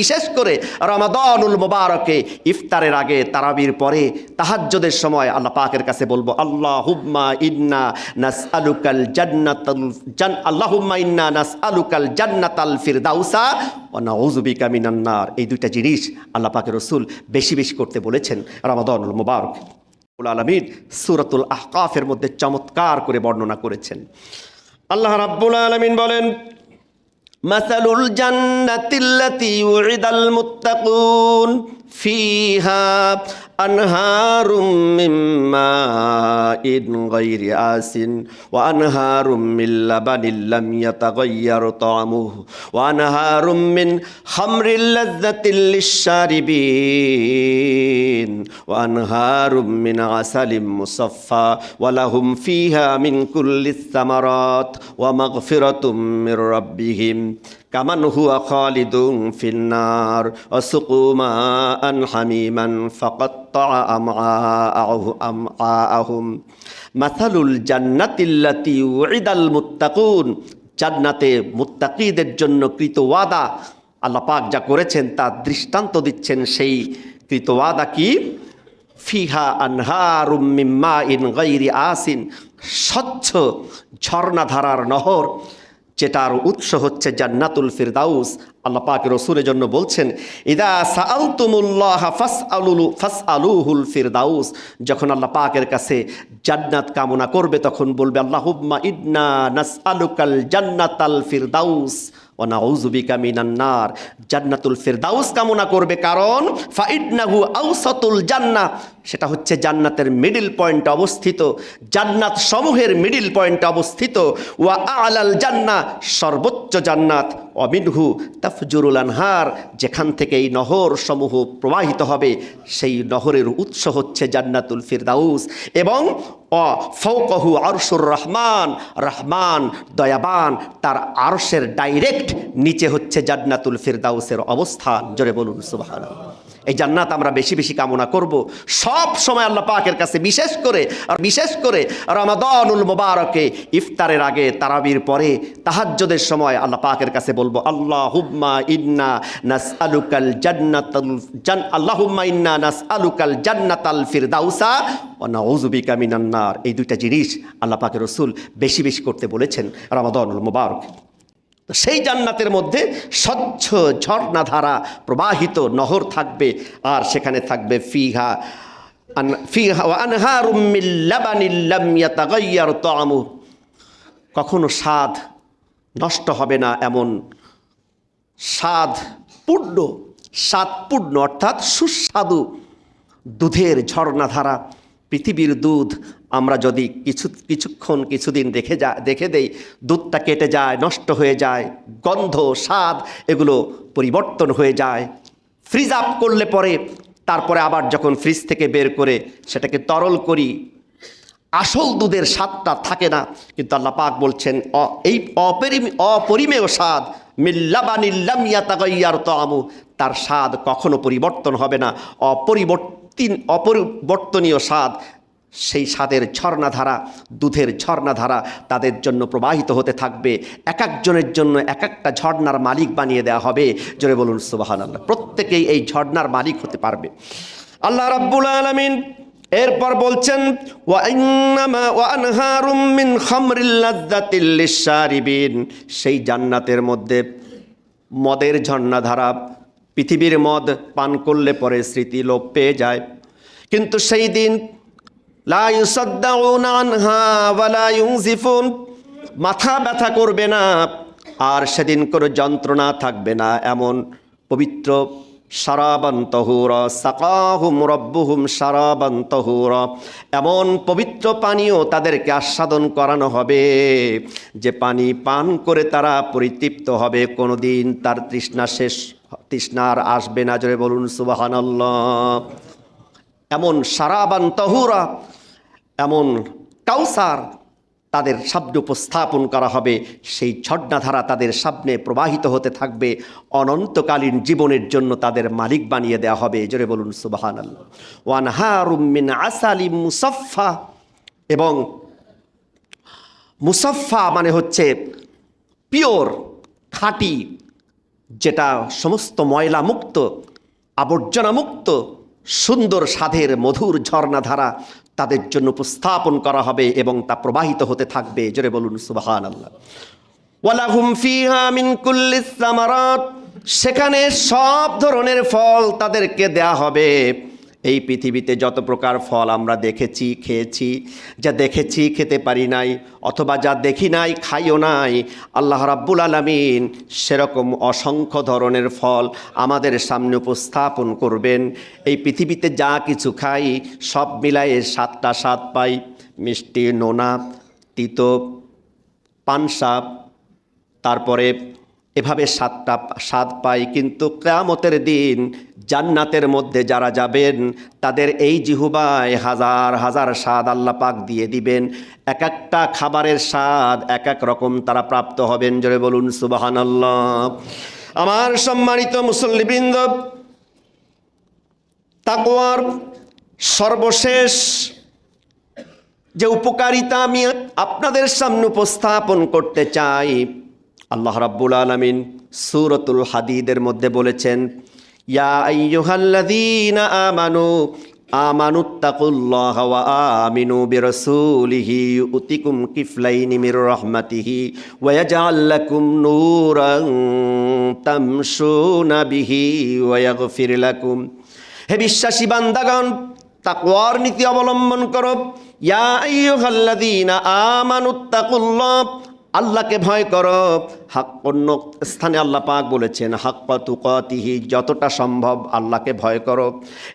বিশেষ করে রমাদানুল মোবারকে, ইফতারের আগে, তারাবির পরে, তাহাজ্জদের সময় আল্লাহ পাকের কাছে বলব আল্লাহ হুম্মা ইন্না নাস আলুকাল জান্নাতাল জান আল্লাহ হুম্মা ইন্না নাস আলুকাল জান্নাতাল ফিরদাউসা ও নাউজুবিকা মিনান নার। এই দুইটা জিনিস আল্লাহ পাকের রসুল বেশি বেশি করতে বলেছেন রমাদানুল মোবারক। আলমিন সুরাতুল আহকাফের মধ্যে চমৎকার করে বর্ণনা করেছেন। আল্লাহ রাব্বুল আলমিন বলেন مثل الجنة التي وعد المتقون. فيها أنهار من ماء غير آس وأنهار من لبن لم يتغير طعمه وأنهار من خمر لذة للشاربين وأنهار من عسل مصفى ولهم فيها من كل الثمرات ومغفرة من ربهم কামান হুয়া খালিদুং ফিন্নার। অসুকুমা আন হামিমান ফকত আহুম মাসালুল জান্নাতিল্লাতি ওয়াইদাল মুত্তাকুন। জান্নাতে মুত্তাকিদের জন্য কৃত ওয়াদা। আল্লাপাক যা করেছেন তা দৃষ্টান্ত দিচ্ছেন সেই কৃত ওয়াদা কি? ফিহা আনহারুম মিম্মা ইন গাইরি আসিন স্বচ্ছ ঝর্ণাধারার নহর। যেটার উৎস হচ্ছে জান্নাতুল ফিরদাউস। আল্লাহ পাক রসুলের জন্য বলছেন, ইদা সাআলতুমুল্লাহ ফাসআলুল, ফাসআলুহুল ফিরদাউস। যখন আল্লাহ পাকের কাছে জান্নাত কামনা করবে, তখন বলবে, আল্লাহুম্মা ইন্না নাসআলুকাল জান্নাতাল ফিরদাউস ও নাউজুবিকা মিনান নার। জান্নাতুল ফিরদাউস কামনা করবে কারণ ফাইডনাহু আউসাতুল জান্নাহ। সেটা হচ্ছে জান্নাতের মিডিল পয়েন্টে অবস্থিত, জান্নাত সমূহের মিডিল পয়েন্টে অবস্থিত। ওয়া আলাল জান্নাহ সর্বোচ্চ জান্নাত, অমিনহু তাফজুরুল আনহার, যেখান থেকে এই নহর সমূহ প্রবাহিত হবে, সেই নহরের উৎস হচ্ছে জান্নাতুল ফিরদাউস। এবং অ ফৌকহু আরশুর রহমান রহমান দয়াবান, তার আরশের ডাইরেক্ট নিচে হচ্ছে জান্নাতুল ফিরদাউসের অবস্থান। জোরে বলুন সুবাহ এই জান্নাত আমরা বেশি বেশি কামনা করব। সব সময় আল্লাহ পাকের কাছে বিশেষ করে, আর বিশেষ করে রমাদানুল মোবারকে, ইফতারের আগে, তারাবির পরে, তাহাজ্জদের সময় আল্লাহ পাকের কাছে বলব আল্লাহ হুম্মা ইন্না নাস আলুকাল জান্নাতাল, জান আল্লাহ হুম্মা ইন্না নাস আলুকাল জান্নাতাল ফিরদাউসা ও নাউজুবিকা মিনান নার। এই দুইটা জিনিস আল্লাহ পাকের রসুল বেশি বেশি করতে বলেছেন রমাদানুল মোবারক। তো সেই জান্নাতের মধ্যে স্বচ্ছ ঝর্ণাধারা প্রবাহিত নহর থাকবে, আর সেখানে থাকবে ফিহা। কখনো স্বাদ নষ্ট হবে না এমন স্বাদ পূর্ণ স্বাদপূর্ণ অর্থাৎ সুস্বাদু দুধের ঝর্ণাধারা পৃথিবীর দুধ আমরা যদি কিছু, কিছুক্ষণ, কিছুদিন রেখে যা, দেখে দেই, দুধটা কেটে যায়, নষ্ট হয়ে যায়, গন্ধ, স্বাদ এগুলো পরিবর্তন হয়ে যায়। ফ্রিজ আপ করলে পরে, তারপরে আবার যখন ফ্রিজ থেকে বের করে সেটাকে তরল করি, আসল দুধের স্বাদটা থাকে না। কিন্তু আল্লাহ পাক বলছেন এই অপরিম, অপরিমেয় স্বাদ মিল্লাবানিল্লাম ইয়াতাগাইয়ার তামু তার স্বাদ কখনো পরিবর্তন হবে না। অপরিবর্তিন অপরিবর্তনীয় স্বাদ। সেই স্বাদের ঝর্ণাধারা, দুধের ঝর্ণাধারা তাদের জন্য প্রবাহিত হতে থাকবে। এক একজনের জন্য এক একটা ঝর্ণার মালিক বানিয়ে দেওয়া হবে। জোরে বলুন সুবাহান আল্লাহ প্রত্যেকেই এই ঝর্ণার মালিক হতে পারবে। আল্লাহ রাব্বুল আলামিন এরপর বলছেন সেই জান্নাতের মধ্যে মদের ঝর্ণাধারা পৃথিবীর মদ পান করলে পরে স্মৃতি লোপ পেয়ে যায়। কিন্তু সেই দিন মাথা ব্যথা করবে না আর সেদিন কোনো যন্ত্রণা থাকবে না এমন পবিত্র সারাবান তহুর, সাকাহুম রব্বুহুম সারাবান তহুর। এমন পবিত্র পানীয় তাদেরকে আস্বাদন করানো হবে যে পানি পান করে তারা পরিতৃপ্ত হবে। কোনোদিন তার তৃষ্ণা শেষ তৃষ্ণার আসবে না জোরে বলুন সুবাহানাল্লাহ। এমন সারাবান তহুরা, এমন কাউসার তাদের সামনে উপস্থাপন করা হবে, সেই ঝর্ণাধারা তাদের সামনে প্রবাহিত হতে থাকবে, অনন্তকালীন জীবনের জন্য তাদের মালিক বানিয়ে দেওয়া হবে, জোরে বলুন সুবাহান ওয়ান হারুমিন আসালি মুসাফা এবং মুসফা মানে হচ্ছে পিওর, খাঁটি যেটা সমস্ত ময়লা মুক্ত আবর্জনা মুক্ত সুন্দর স্বাদের মধুর ঝর্ণাধারা তাদের জন্য উপস্থাপন করা হবে এবং তা প্রবাহিত হতে থাকবে। জোরে বলুন সুবাহান আল্লাহ ওয়ালাহুম ফিহা মিন সেখানে সব ধরনের ফল তাদেরকে দেয়া হবে। এই পৃথিবীতে যত প্রকার ফল আমরা দেখেছি, খেয়েছি, যা দেখেছি খেতে পারি নাই অথবা যা দেখি নাই, খাইও নাই, আল্লাহ রাব্বুল আলামিন সেরকম অসংখ্য ধরনের ফল আমাদের সামনে উপস্থাপন করবেন। এই পৃথিবীতে যা কিছু খাই, সব মিলায়ে সাতটা স্বাদ পাই। মিষ্টি, নোনা, তিতো পানসাপ তারপরে এভাবে সাতটা স্বাদ পাই, কিন্তু কেয়ামতের দিন জান্নাতের মধ্যে যারা যাবেন, তাদের এই জিহুবায় হাজার হাজার স্বাদ আল্লাহ পাক দিয়ে দিবেন। এক একটা খাবারের স্বাদ এক এক রকম তারা প্রাপ্ত হবেন। জোরে বলুন সুবাহান আমার সম্মানিত মুসল্লিবৃন্দ, তাকওয়ার সর্বশেষ যে উপকারিতা আমি আপনাদের সামনে উপস্থাপন করতে চাই আল্লাহ রাব্বুল আলামিন সুরতুল হাদিদের মধ্যে বলেছেন, ইয়া আমানু, আমানুত্তাকুল্লাহ আমিনু হে বিশ্বাসী বান্দাগণ, তাকওয়ার নীতি অবলম্বন করো। ইয়া আইয়ুহাল্লাযীনা আমানুত্তাকুল্লাহ আল্লাহকে ভয় করো। হাক অন্য স্থানে আল্লাহ পাক বলেছেন হাক্কা তুকাতিহি, যতটা সম্ভব আল্লাহকে ভয় করো।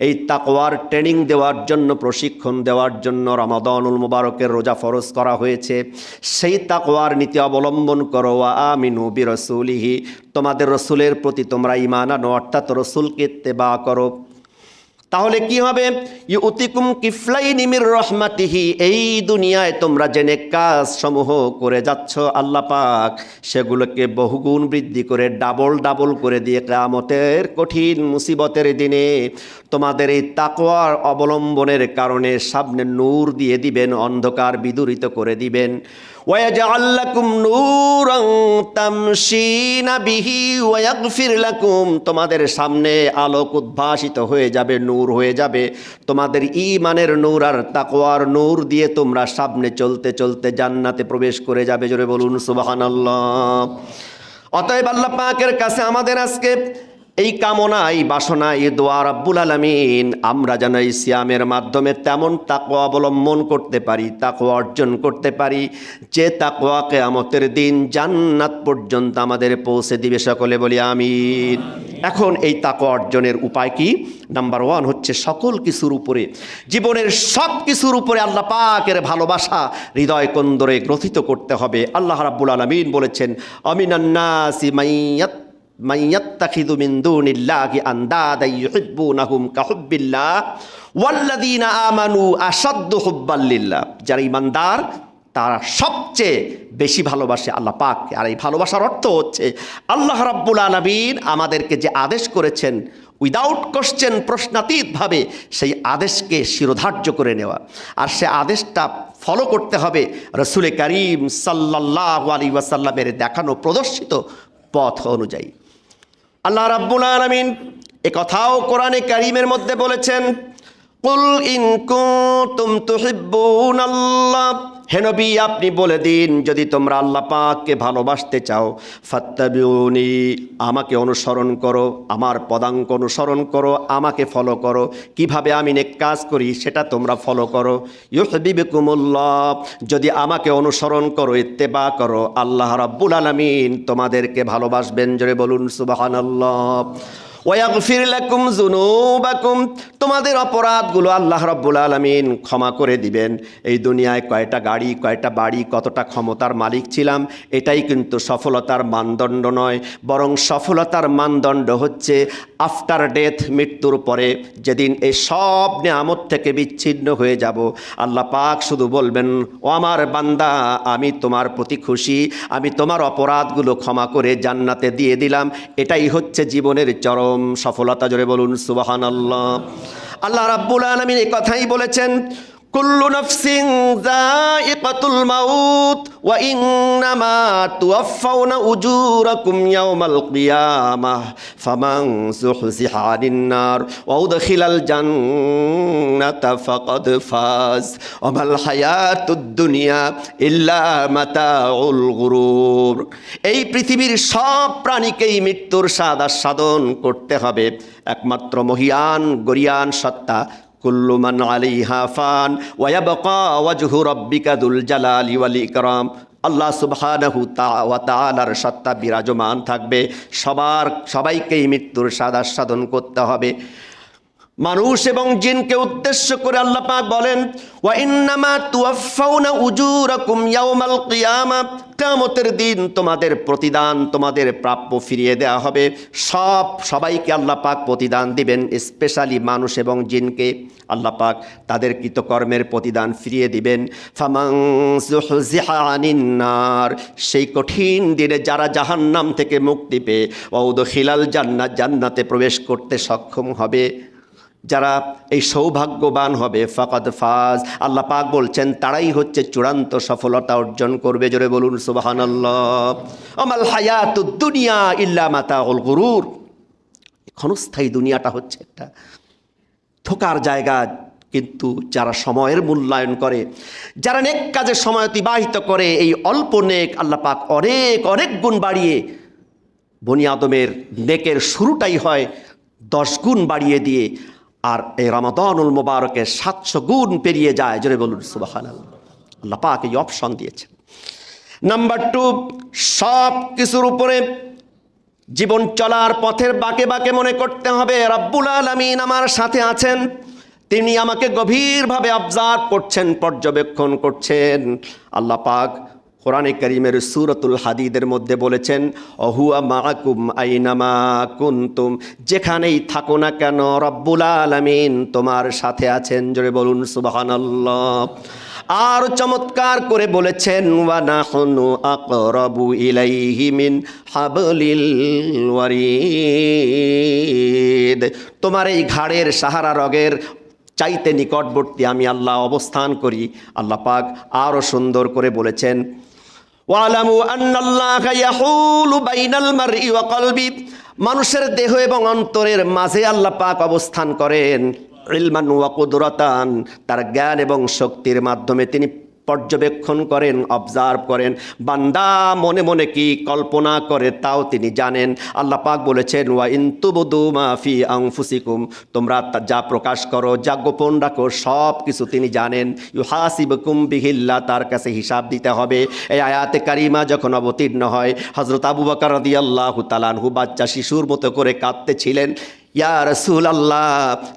এই তাকওয়ার ট্রেনিং দেওয়ার জন্য, প্রশিক্ষণ দেওয়ার জন্য রমাদানুল মুবারকের রোজা ফরজ করা হয়েছে। সেই তাকওয়ার নীতি অবলম্বন করো আমিনু বি রসুলিহি তোমাদের রসুলের প্রতি তোমরা ইমান আনো, অর্থাৎ রসুলকে তেবা করো। তাহলে কি হবে? অতিকুম কিফলাই নিমির রহমাতিহি। এই দুনিয়ায় তোমরা জেনে কাজ সমূহ করে যাচ্ছ আল্লাহ পাক। সেগুলোকে বহুগুণ বৃদ্ধি করে ডাবল ডাবল করে দিয়ে কেয়ামতের কঠিন মুসিবতের দিনে তোমাদের এই তাকোয়ার অবলম্বনের কারণে সামনে নূর দিয়ে দিবেন, অন্ধকার বিদূরিত করে দিবেন। ويجعل لكم نورا تمشين به ويغفر لكم তোমাদের সামনে আলোক উদ্ভাসিত হয়ে যাবে নূর হয়ে যাবে তোমাদের ঈমানের নূর আর তাকওয়ার নূর দিয়ে তোমরা সামনে চলতে চলতে জান্নাতে প্রবেশ করে যাবে জোরে বলুন সুবহানাল্লাহ অতএব আল্লাহ পাকের কাছে আমাদের আজকে এই কামনা, এই বাসনা, এই দোয়া আলামিন, আমরা যেন এই সিয়ামের মাধ্যমে তেমন তাকওয়া অবলম্বন করতে পারি, তাকওয়া অর্জন করতে পারি, যে তাকওয়া কেয়ামতের দিন জান্নাত পর্যন্ত আমাদের পৌঁছে দিবে সকলে বলি আমিন। এখন এই তাকওয়া অর্জনের উপায় কি? নাম্বার ওয়ান হচ্ছে সকল কিছুর উপরে, জীবনের সব কিছুর উপরে আল্লাহ পাকের ভালোবাসা হৃদয় কন্দরে গ্রথিত করতে হবে। আল্লাহ রাব্বুল আলামিন বলেছেন অমিনান্না মাইয়াত যারা ঈমানদার, তারা সবচেয়ে বেশি ভালোবাসে আল্লাহ পাককে। আর এই ভালোবাসার অর্থ হচ্ছে, আল্লাহ রাব্বুল আলামিন আমাদেরকে যে আদেশ করেছেন উইদাউট কোশ্চেন প্রশ্নাতীতভাবে সেই আদেশকে শিরোধার্য করে নেওয়া। আর সে আদেশটা ফলো করতে হবে রসুল করিম সাল্লাহ আলী ওয়াসাল্লামের দেখানো প্রদর্শিত পথ অনুযায়ী। আল্লাহ রাব্বুল আলমিন এ কথাও কোরআনে কারিমের মধ্যে বলেছেন কুল ইন কুনতুম তুহিব্বুনাল্লাহ। হে নবী, আপনি বলে দিন, যদি তোমরা আল্লাহ পাককে ভালোবাসতে চাও, ফাত্তাবিউনি, আমাকে অনুসরণ করো, আমার পদাঙ্ক অনুসরণ করো, আমাকে ফলো করো। কীভাবে আমি নেক কাজ করি, সেটা তোমরা ফলো করো। ইউহবিবিকুমুল্লাহ, যদি আমাকে অনুসরণ করো, ইত্তেবা করো, আল্লাহ রাব্বুল আলামিন তোমাদেরকে ভালোবাসবেন, জোরে বলুন সুবহানাল্লাহ। ওয়াগফির লাকুম যুনুবাকুম। তোমাদের অপরাধগুলো আল্লাহ রাব্বুল আলামিন ক্ষমা করে দিবেন। এই দুনিয়ায় কয়টা গাড়ি, কয়টা বাড়ি, কতটা ক্ষমতার মালিক ছিলাম, এটাই কিন্তু সফলতার মানদণ্ড নয়। বরং সফলতার মানদণ্ড হচ্ছে আফটার ডেথ, মৃত্যুর পরে যেদিন এই সব নিয়ামত থেকে বিচ্ছিন্ন হয়ে যাব। আল্লাহ পাক শুধু বলবেন, ও আমার বান্দা, আমি তোমার প্রতি খুশি, আমি তোমার অপরাধগুলো ক্ষমা করে জান্নাতে দিয়ে দিলাম। এটাই হচ্ছে জীবনের চরম সফলতা জোরে বলুন সুবাহান আল্লাহ আল্লাহ রাব্বুল আলমিন এই কথাই বলেছেন কুল্লু নাফসিন যায়িকাতুল মাউত ওয়া ইন্নামা তুওয়াফাউনা উজুরাকুম ইয়াওমাল কিয়ামাহ ফামান যুহজিহা আনিন নার ওয়া উদখিলাল জান্নাতা ফাকাদ ফাজ ওয়া মাল হায়াতুদ দুনিয়া ইল্লা মাতাউল গুরুর। এই পৃথিবীর সব প্রাণীকেই মৃত্যুর স্বাদ আস্বাদন করতে হবে। একমাত্র মহিয়ান গরিয়ান সত্তা কুল্লু আলী হাফান ফান ওয়ায়াবকা ওয়াজহু রাব্বিকা দুল জালালি ওয়াল ইকরাম। আল্লাহ সুবহানাহু তা- ওয়া তাআলার সত্তা বিরাজমান থাকবে। সবার, সবাইকেই মৃত্যুর সাদা সাধন করতে হবে। মানুষ এবং জিনকে উদ্দেশ্য করে আল্লাহ পাক বলেন, ওয়া ইন্নামা তুওয়াফাউনা উজুরাকুম ইয়াউমাল কিয়ামা কিয়ামতের দিন তোমাদের প্রতিদান তোমাদের প্রাপ্য ফিরিয়ে দেওয়া হবে। সব সবাইকে আল্লাহ পাক প্রতিদান দিবেন, স্পেশালি মানুষ এবং জিনকে। আল্লাহ পাক তাদের কৃতকর্মের প্রতিদান ফিরিয়ে দিবেন। ফামাং যুহজিহা সেই কঠিন দিনে যারা জাহান্নাম থেকে মুক্তি পেয়ে ওয়াউদখিলাল জান্নাত, জান্নাতে প্রবেশ করতে সক্ষম হবে। যারা এই সৌভাগ্যবান হবে, ফাকাদ ফাজ, আল্লাহ পাক বলছেন, তারাই হচ্ছে চূড়ান্ত সফলতা অর্জন করবে। জোরে বলুন, সুবহানাল্লাহ। আমাল হায়াতুদ দুনিয়া ইল্লা মাতাউল গুরুর। ক্ষণস্থায়ী দুনিয়াটা হচ্ছে একটা থোকার জায়গা, কিন্তু যারা সময়ের মূল্যায়ন করে, যারা নেক কাজে সময় অতিবাহিত করে, এই অল্প নেক আল্লাহ পাক অনেক অনেক গুণ বাড়িয়ে বনি আদমের নেকের শুরুটাই হয় দশ গুণ বাড়িয়ে দিয়ে আর এই রমাদানুল মোবারকের সাতশো গুণ পেরিয়ে যায়। জোরে বলুন সুবাহান আল্লাহ পাক এই অপশন দিয়েছেন। নাম্বার টু সব কিছুর উপরে জীবন চলার পথের বাঁকে বাঁকে মনে করতে হবে। রাব্বুল আলামিন আমার সাথে আছেন। তিনি আমাকে গভীরভাবে অবজার্ভ করছেন, পর্যবেক্ষণ করছেন। আল্লাহ পাক কোরআনে করিমের সুরতুল হাদিদের মধ্যে বলেছেন, অহুয়া মাকুম আইনামা কুন্তুম? যেখানেই থাকো না কেন, রব্বুল আলামিন তোমার সাথে আছেন। জোরে বলুন, সুবহানাল্লাহ। আর চমৎকার করে বলেছেন ওয়ানাহনু আকরাবু ইলাইহি মিন হাবলিল তোমার এই ঘাড়ের সাহারা রগের চাইতে নিকটবর্তী আমি আল্লাহ অবস্থান করি। আল্লাহ পাক আরও সুন্দর করে বলেছেন মানুষের দেহ এবং অন্তরের মাঝে আল্লাহ পাক অবস্থান করেন। ইলমান ওয়া কুদরতান, তার জ্ঞান এবং শক্তির মাধ্যমে তিনি পর্যবেক্ষণ করেন অবজার্ভ করেন। বান্দা মনে মনে কি কল্পনা করে তাও তিনি জানেন। আল্লাহ পাক বলেছেন, ওয়া ইন্তুবুদু মাফি আংফুসিকুম তোমরা যা প্রকাশ করো, যা গোপন রাখো, সব কিছু তিনি জানেন। ইউ হাসিবকুম বিহিল্লা, তার কাছে হিসাব দিতে হবে। এই আয়াতে কারিমা যখন অবতীর্ণ হয় হজরত আবু বকর রদি আল্লাহ তালানহু বাচ্চা শিশুর মতো করে কাঁদতেছিলেন ইয়া রসুল আল্লাহ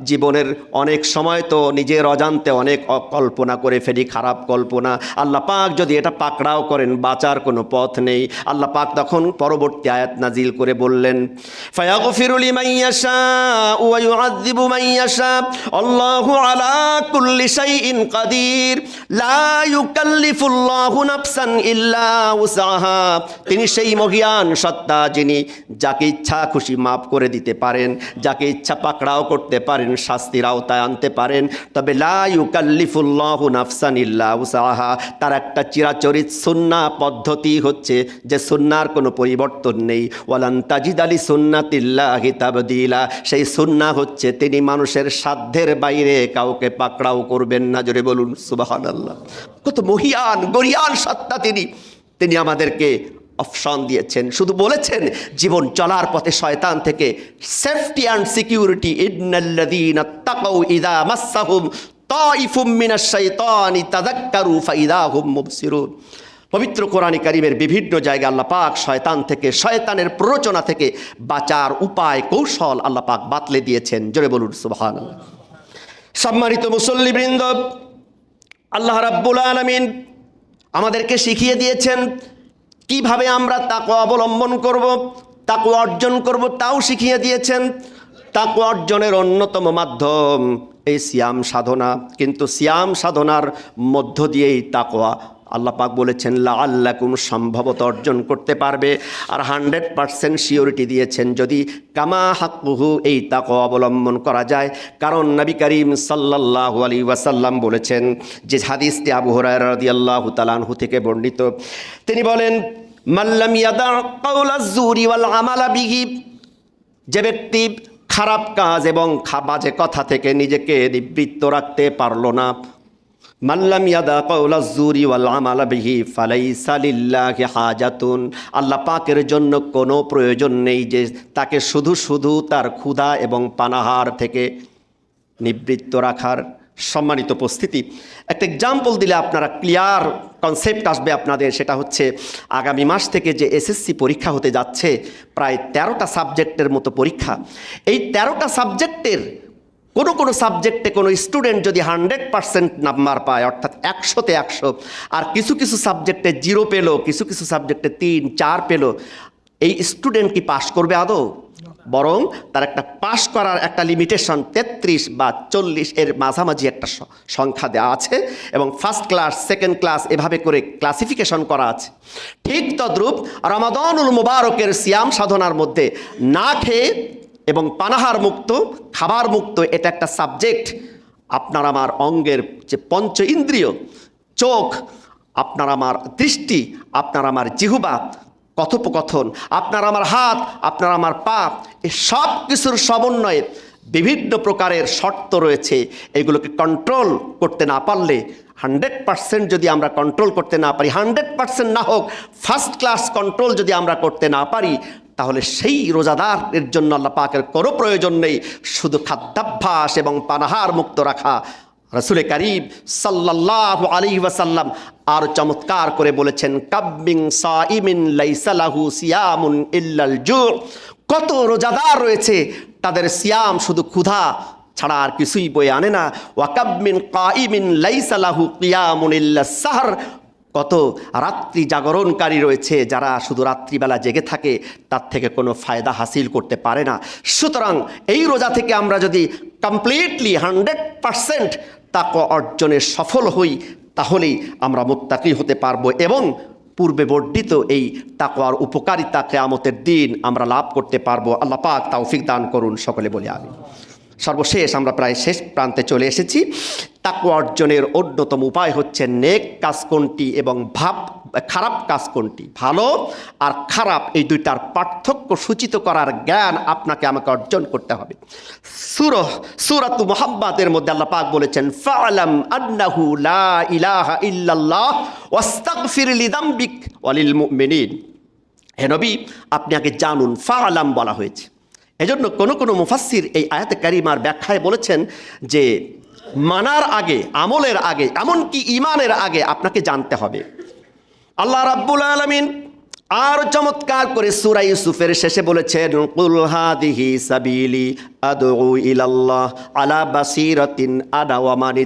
জীবনের অনেক সময় তো নিজের অজান্তে অনেক কল্পনা করে ফেলি, খারাপ কল্পনা। আল্লাহ পাক যদি এটা পাকড়াও করেন, বাঁচার কোনো পথ নেই। আল্লাহ পাক তখন পরবর্তী আয়াত নাজিল করে বললেন আল্লাহু ইল্লা তিনি সেই মহিয়ান সত্তা যিনি যাকে ইচ্ছা খুশি মাফ করে দিতে পারেন। যাকে ইচ্ছা পাকড়াও করতে পারেন, শাস্তির আওতায় আনতে পারেন। তবে লা ইউকাল্লিফুল্লাহু নাফসান ইল্লা উসআহা তার একটা চিরাচরিত সুন্না পদ্ধতি হচ্ছে যে সুন্নার কোনো পরিবর্তন নেই। ওয়ালান তাজিদ আলী সুন্নাতিল্লাহি তাবদিলা। সেই সুন্না হচ্ছে তিনি মানুষের সাধ্যের বাইরে কাউকে পাকড়াও করবেন না। জোরে বলুন, সুবহানাল্লাহ। কত মহিয়ান, গরিয়ান সত্তা তিনি। তিনি আমাদেরকে অপশন দিয়েছেন। শুধু বলেছেন, জীবন চলার পথে শয়তান থেকে সেফটি অ্যান্ড সিকিউরিটি পবিত্র কোরআন কারিমের বিভিন্ন জায়গায় আল্লাহ পাক শয়তান থেকে, শয়তানের প্ররোচনা থেকে বাঁচার উপায়, কৌশল আল্লাহ পাক বাতলে দিয়েছেন। জোরে বলুন, সুবহানাল্লাহ। সম্মানিত মুসল্লিবৃন্দ, আল্লাহ রাব্বুল আলামিন আমাদেরকে শিখিয়ে দিয়েছেন কীভাবে আমরা তাকে অবলম্বন করব তাকে অর্জন করব তাও শিখিয়ে দিয়েছেন। তাকে অর্জনের অন্যতম মাধ্যম এই সিয়াম সাধনা। কিন্তু সিয়াম সাধনার মধ্য দিয়েই তাকোয়া আল্লাহ পাক বলেছেন লা আল্লাকুম সম্ভবত অর্জন করতে পারবে। আর হান্ড্রেড পারসেন্ট সিওরিটি দিয়েছেন, যদি কামা হাকুহু এই তাক অবলম্বন করা যায়। কারণ নবী করিম সাল্লাল্লাহু আলী ওয়াসাল্লাম বলেছেন, যে হাদিসটি আবু হরাই রাদি আল্লাহ তালানহু থেকে বর্ণিত, তিনি বলেন যে ব্যক্তি খারাপ কাজ এবং বাজে কথা থেকে নিজেকে নিবৃত্ত রাখতে পারল না। মাল্লাম ইয়াদা কৌলা জুরি ওয়াল আমালা বিহি ফালাইসা লিল্লাহি হাজাতুন। আল্লাহ পাকের জন্য কোনো প্রয়োজন নেই যে তাকে শুধু শুধু তার ক্ষুধা এবং পানাহার থেকে নিবৃত্ত রাখার সম্মানিত উপস্থিতি। একটা এক্সাম্পল দিলে আপনারা ক্লিয়ার কনসেপ্ট আসবে আপনাদের, সেটা হচ্ছে আগামী মাস থেকে যে এসএসসি পরীক্ষা হতে যাচ্ছে, প্রায় তেরোটা সাবজেক্টের মতো পরীক্ষা। এই তেরোটা সাবজেক্টের কোনো কোনো সাবজেক্টে কোনো স্টুডেন্ট যদি হান্ড্রেড পার্সেন্ট নাম্বার পায়, অর্থাৎ একশোতে একশো, আর কিছু কিছু সাবজেক্টে জিরো পেল, কিছু কিছু সাবজেক্টে তিন, চার পেল, এই স্টুডেন্ট কি পাশ করবে আদৌ? বরং তার একটা পাশ করার একটা লিমিটেশন তেত্রিশ বা চল্লিশ এর মাঝামাঝি একটা সংখ্যা দেওয়া আছে এবং ফার্স্ট ক্লাস সেকেন্ড ক্লাস এভাবে করে ক্লাসিফিকেশন করা আছে। ঠিক তদ্রূপ রমাদানুল মুবারকের সিয়াম সাধনার মধ্যে না খেয়ে এবং পানাহার মুক্ত খাবার মুক্ত এটা একটা সাবজেক্ট আপনার আমার অঙ্গের যে পঞ্চ ইন্দ্রিয়, চোখ, আপনার আমার দৃষ্টি, আপনার আমার জিহুবা, কথোপকথন, আপনার আমার হাত, আপনার আমার পা, এ সব কিছুর সমন্বয়ে বিভিন্ন প্রকারের শর্ত রয়েছে। এগুলোকে কন্ট্রোল করতে না পারলে হান্ড্রেড পার্সেন্ট যদি আমরা কন্ট্রোল করতে না পারি হান্ড্রেড পার্সেন্ট না হোক ফার্স্ট ক্লাস কন্ট্রোল যদি আমরা করতে না পারি তাহলে সেই রোজাদারের জন্য আল্লাহ পাকের কোনো প্রয়োজন নেই। শুধু খাদ্যাভ্যাস এবং পানাহার মুক্ত রাখা। রসুল করিম সাল্লাহ আলী ওয়াসাল্লাম আর চমৎকার করে বলেছেন কাব্বিং সাইমিন লাইসালাহু সিয়ামুন ইল্লাল জু। কত রোজাদার রয়েছে, তাদের সিয়াম শুধু ক্ষুধা ছাড়া আর কিছুই বয়ে আনে না। ওয়াকাব্মিন কাইমিন লাইসালাহু কিয়ামুন ইল্লা সাহর। কত রাত্রি জাগরণকারী রয়েছে, যারা শুধু রাত্রিবেলা জেগে থাকে, তার থেকে কোনো ফায়দা হাসিল করতে পারে না। সুতরাং এই রোজা থেকে আমরা যদি কমপ্লিটলি হান্ড্রেড পারসেন্ট তাকে অর্জনে সফল হই, তাহলেই আমরা মোত্তাকি হতে পারব এবং পূর্বে বর্ণিত এই তাকওয়ার উপকারিতা কেয়ামতের দিন আমরা লাভ করতে পারব। আল্লাহ পাক তৌফিক দান করুন, সকলে বলে আমি সর্বশেষ আমরা প্রায় শেষ প্রান্তে চলে এসেছি। তাকওয়া অর্জনের অন্যতম উপায় হচ্ছে নেক কাজ কোনটি এবং ভাব, খারাপ কাজ কোনটি? ভালো আর খারাপ এই দুইটার পার্থক্য সূচিত করার জ্ঞান আপনাকে আমাকে অর্জন করতে হবে। সুর সুরাত মোহাম্মদের মধ্যে আল্লাহ পাক বলেছেন, ফালাম আন্নাহু লা ইলাহা ইল্লাল্লাহ, ওয়াস্তাগফির লিদামবিক ওয়ালিল মুমিনিন। হে নবী, আপনি আগে জানুন, ফালাম বলা হয়েছে। এজন্য কোনো কোনো মুফাসির এই আয়াতে কারিমার ব্যাখ্যায় বলেছেন যে মানার আগে, আমলের আগে, এমনকি ইমানের আগে আপনাকে জানতে হবে। আল্লাহ রাব্বুল আলমিন আর চমৎকার করে সূরা ইউসুফের শেষে বলেছেন সাবিলি ইলাল্লাহ আলা বাসিরাতিন আনা ওয়া মান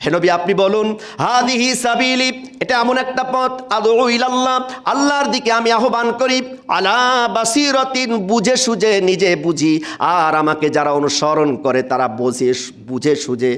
ইত্তাবানি হে নবী, আপনি বলুন, হাদিহি সাবিলি, এটা এমন একটা পথ আদৌ ইলাল্লাহ, আল্লাহর দিকে আমি আহ্বান করি, আলা বাসিরতিন, বুঝে সুঝে, নিজে বুঝি, আর আমাকে যারা অনুসরণ করে, তারা বুঝে বুঝে সুঝে,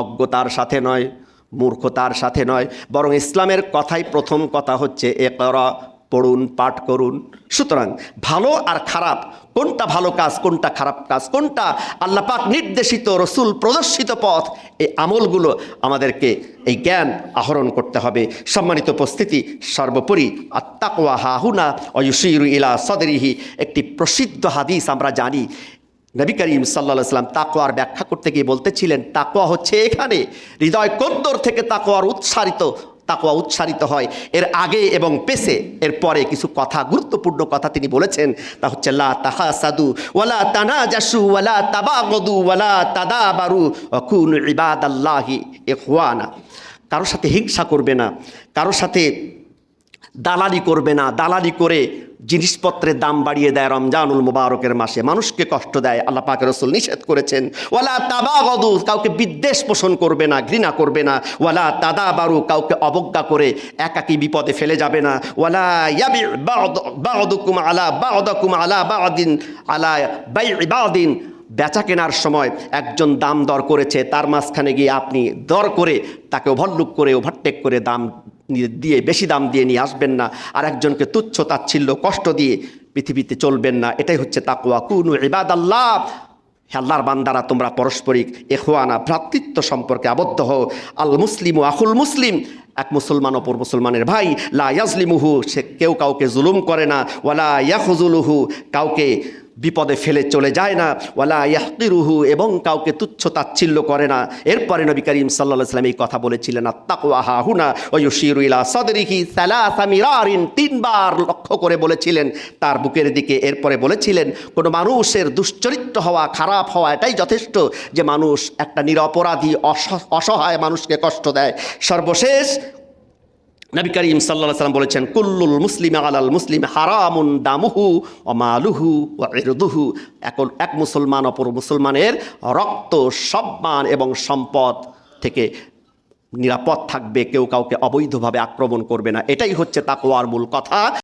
অজ্ঞতার সাথে নয়, মূর্খতার সাথে নয়, বরং ইসলামের কথাই প্রথম কথা হচ্ছে এ করা পড়ুন, পাঠ করুন। সুতরাং ভালো আর খারাপ, কোনটা ভালো কাজ, কোনটা খারাপ কাজ, কোনটা আল্লাহ পাক নির্দেশিত, রসুল প্রদর্শিত পথ, এই আমলগুলো আমাদেরকে এই জ্ঞান আহরণ করতে হবে। সম্মানিত উপস্থিতি, সর্বোপরি আত্মাকোয়া হাহুনা অয়ুসিরু ইলা সদরিহি, একটি প্রসিদ্ধ হাদিস আমরা জানি। নবী করিম সাল্লা সাল্লাম তাকোয়ার ব্যাখ্যা করতে গিয়ে বলতেছিলেন তাকোয়া হচ্ছে এখানে, হৃদয় কন্দর থেকে তাকোয়ার উৎসারিত তাকোয়া উচ্চারিত হয়। এর আগে এবং পেশে এর পরে কিছু কথা, গুরুত্বপূর্ণ কথা তিনি বলেছেন। তা হচ্ছে, লা তাহা সাদু ওয়ালা তানা জাসু ওয়ালা তাবাগদু ওয়ালা তাদাবারু অকুন ইবাদ আল্লাহি এখওয়ানা কারোর সাথে হিংসা করবে না। কারোর সাথে দালালি করবে না, দালালি করে জিনিসপত্রের দাম বাড়িয়ে দেয় রমজানুল মুবারকের মাসে। মানুষকে কষ্ট দেয়, আল্লাহ পাকের রসুল নিষেধ করেছেন। ওয়ালা তাবাগদু, কাউকে বিদ্বেষ পোষণ করবে না, ঘৃণা করবে না। ওয়ালা তাদা বারু কাউকে অবজ্ঞা করে একাকী বিপদে ফেলে যাবে না। ওয়ালা ইয়াবি বাউদুকুম আলা বাউদাকুম আলা বাউদিন আলা বাই বাউদিন বেচা কেনার সময় একজন দাম দর করেছে, তার মাঝখানে গিয়ে আপনি দর করে তাকে ওভারলুক করে ওভারটেক করে দাম দিয়ে বেশি দাম দিয়ে নিয়ে আসবেন না। আর একজনকে তুচ্ছ তাচ্ছিল্য, কষ্ট দিয়ে পৃথিবীতে চলবেন না। এটাই হচ্ছে তাকুয়া কুনু ইবাদ আল্লাহ আল্লাহর বান্দারা, তোমরা পারস্পরিক এখোয়ানা ভ্রাতৃত্ব সম্পর্কে আবদ্ধ হও। আল মুসলিম ও আহুল মুসলিম। এক মুসলমান অপর মুসলমানের ভাই, লা ইয়াজলিমুহু, সে কেউ কাউকে জুলুম করে না। ওয়ালা ইয়াহুজুলুহু কাউকে বিপদে ফেলে চলে যায় না। ওয়ালা ইয়াহকিরুহু, এবং কাউকে তুচ্ছ তাচ্ছিল্য করে না। এরপরে নবী করিম আলাইহি সাল্লাম এই কথা বলেছিলেন, আত্তাকওয়া হাহুনা, ওয়া ইউশিরু ইলা সাদরিহি সালাসা মিরারিন, তিনবার লক্ষ্য করে বলেছিলেন। তার বুকের দিকে এরপরে বলেছিলেন, কোনো মানুষের দুশ্চরিত্র হওয়া, খারাপ হওয়া এটাই যথেষ্ট যে মানুষ একটা নিরপরাধী, অস- অসহায় মানুষকে কষ্ট দেয়। সর্বশেষ নবী করিম সাল্লাহ সাল্লাম বলেছেন, কুল্লুল মুসলিম আলাল মুসলিম হারামুন দামুহু ও মালুহু ও এরদুহু এক এক মুসলমান অপর মুসলমানের রক্ত সম্মান এবং সম্পদ থেকে নিরাপদ থাকবে, কেউ কাউকে অবৈধভাবে আক্রমণ করবে না। এটাই হচ্ছে তাকওয়ার মূল কথা।